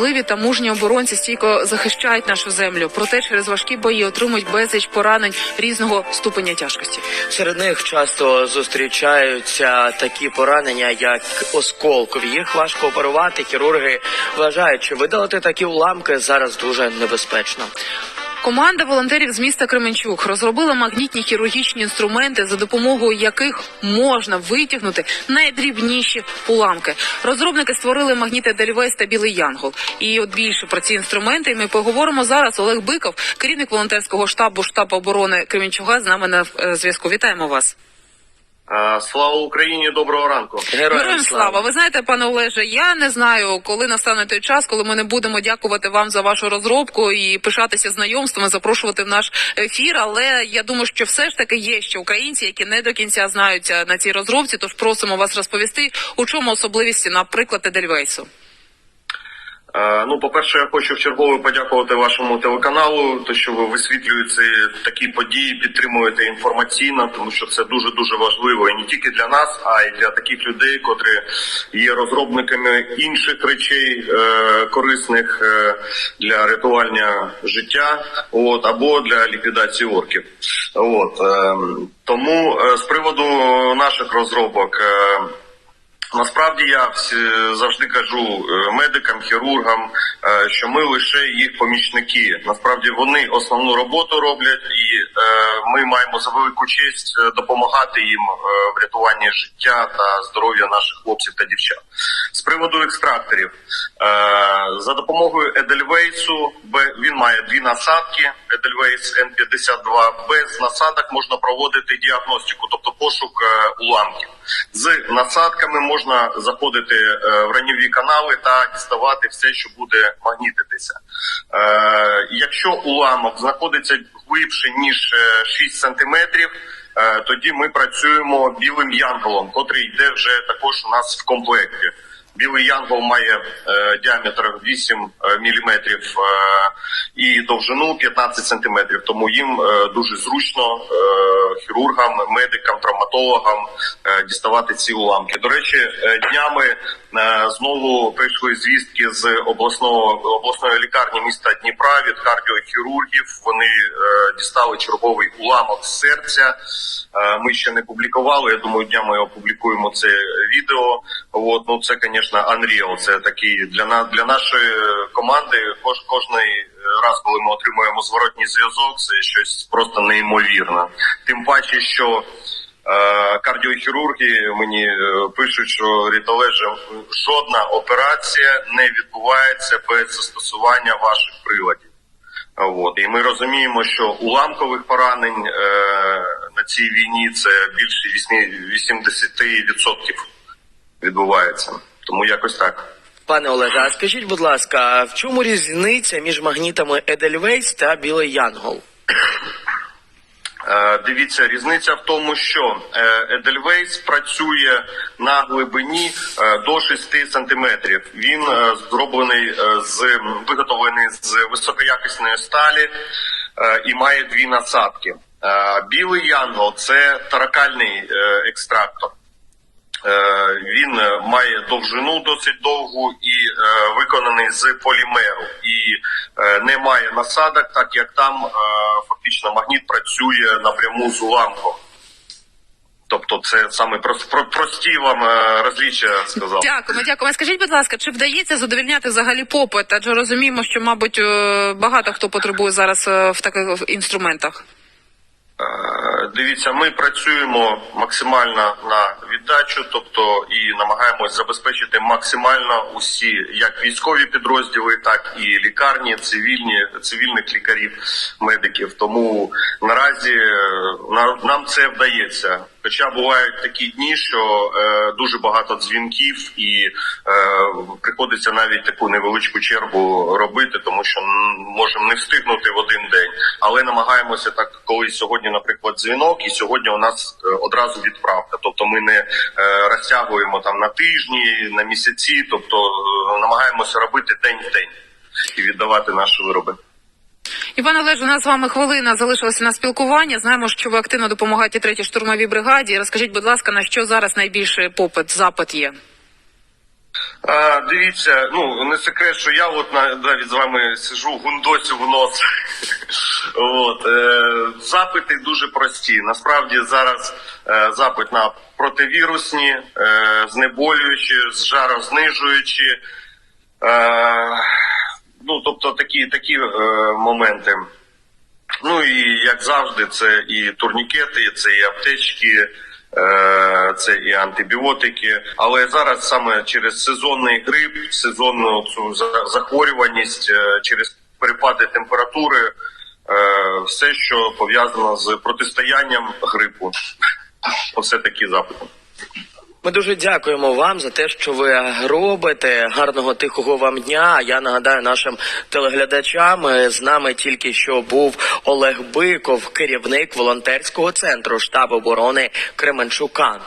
Ливі та мужні оборонці стійко захищають нашу землю, проте через важкі бої отримують безліч поранень різного ступеня тяжкості. Серед них часто зустрічаються такі поранення, як осколкові. Їх важко оперувати. Хірурги вважають, що видалити такі уламки зараз дуже небезпечно. Команда волонтерів з міста Кременчук розробила магнітні хірургічні інструменти, за допомогою яких можна витягнути найдрібніші уламки. Розробники створили магніти Дельвейс та Білий Янгол. І от більше про ці інструменти ми поговоримо зараз. Олег Биков, керівник волонтерського штабу штабу оборони Кременчуга, з нами на е, зв'язку. Вітаємо вас. Е, Слава Україні, доброго ранку. Героям слава. Ви знаєте, пане Олеже, я не знаю, коли настане той час, коли ми не будемо дякувати вам за вашу розробку і пишатися знайомствами, запрошувати в наш ефір. Але я думаю, що все ж таки є ще українці, які не до кінця знаються на цій розробці. Тож просимо вас розповісти, у чому особливість, наприклад, Едельвейсу. Е, Ну, по-перше, я хочу вчергове подякувати вашому телеканалу, то що ви висвітлюєте такі події, підтримуєте інформаційно, тому що це дуже дуже важливо і не тільки для нас, а й для таких людей, котрі є розробниками інших речей е, корисних е, для рятування життя, от або для ліквідації орків. От е, тому е, з приводу наших розробок. Е, Насправді я завжди кажу е, медикам, хірургам, е, що ми лише їх помічники. Насправді вони основну роботу роблять, і е, ми маємо за велику честь допомагати їм в рятуванні життя та здоров'я наших хлопців та дівчат. З приводу екстракторів, за допомогою Едельвейсу, він має дві насадки. Едельвейс Н52. Без насадок можна проводити діагностику, тобто пошук уламків. З насадками можна заходити е, в раніві канали та діставати все, що буде магнітитися. Е, Якщо уламок знаходиться глибше ніж е, 6 сантиметрів, е, тоді ми працюємо білим янголом, котрий йде вже також у нас в комплекті. Білий янгол має е, діаметр 8 мм е, і довжину 15 см, тому їм е, дуже зручно е, хірургам, медикам, травматологам е, діставати ці уламки. До речі, е, днями е, знову прийшли звістки з обласного обласної лікарні міста Дніпра від кардіохірургів. Вони е, дістали черговий уламок серця. Е, Ми ще не публікували. Я думаю, днями опублікуємо це відео. От ну це, звісно, Unreal. Це такий для на для нашої команди. Кож кожний раз, коли ми отримуємо зворотній зв'язок, це щось просто неймовірне. Тим паче, що е, кардіохірурги мені е, пишуть, що рітолеже жодна операція не відбувається без застосування ваших приладів. От і ми розуміємо, що уламкових поранень е, на цій війні це більше 8 80% відбувається. Тому якось так. Пане Олеже, а скажіть, будь ласка, а в чому різниця між магнітами Едельвейс та Білий Янгол? Е, Дивіться, різниця в тому, що Едельвейс працює на глибині е, до 6 сантиметрів. Він е, зроблений е, з виготовлений з високоякісної сталі е, і має дві насадки. Е, Білий янгол це таракальний е, екстрактор. Е, Він е, має довжину досить довгу і е, виконаний з полімеру, і не має насадок, так як там фактично магніт працює напряму з уламком. Тобто, це саме прос- про- прості вам розліччя сказав. Дякуємо, дякуємо. Скажіть, будь ласка, чи вдається задовільняти взагалі попит? Адже розуміємо, що, мабуть, багато хто потребує зараз в таких інструментах. Дивіться, ми працюємо максимально на віддачу, тобто і намагаємось забезпечити максимально усі, як військові підрозділи, так і лікарні, цивільні, цивільних лікарів, медиків. Тому наразі е, на- нам це вдається. Хоча бувають такі дні, що е, дуже багато дзвінків, і е, приходиться навіть таку невеличку чергу робити, тому що можемо не встигнути в один день. Але намагаємося так, коли сьогодні, наприклад, дзвінок, і сьогодні у нас е, одразу відправка. Тобто ми не е, розтягуємо там на тижні, на місяці, тобто е, намагаємося робити день в день і віддавати наші вироби. Іван Олеж, у нас з вами хвилина залишилася на спілкування. Знаємо, що ви активно допомагаєте третій штурмовій бригаді. Розкажіть, будь ласка, на що зараз найбільший попит, запит є? А, дивіться, ну не секрет, що я от навіть з вами сижу, гундосю в нос. от, е, запити дуже прості. Насправді зараз е, запит на противірусні, е, знеболюючі, жарознижуючі. Е, ну, тобто такі, такі е, моменти. Ну і як завжди, це і турнікети, це і аптечки, е, це і антибіотики. Але зараз саме через сезонний грип, сезонну цю захворюваність, е, через перепади температури, е, все, що пов'язано з протистоянням грипу. Оце такі запити. Ми дуже дякуємо вам за те, що ви робите. Гарного тихого вам дня. Я нагадаю нашим телеглядачам. е, З нами тільки що був Олег Биков, керівник волонтерського центру штабу оборони Кременчука.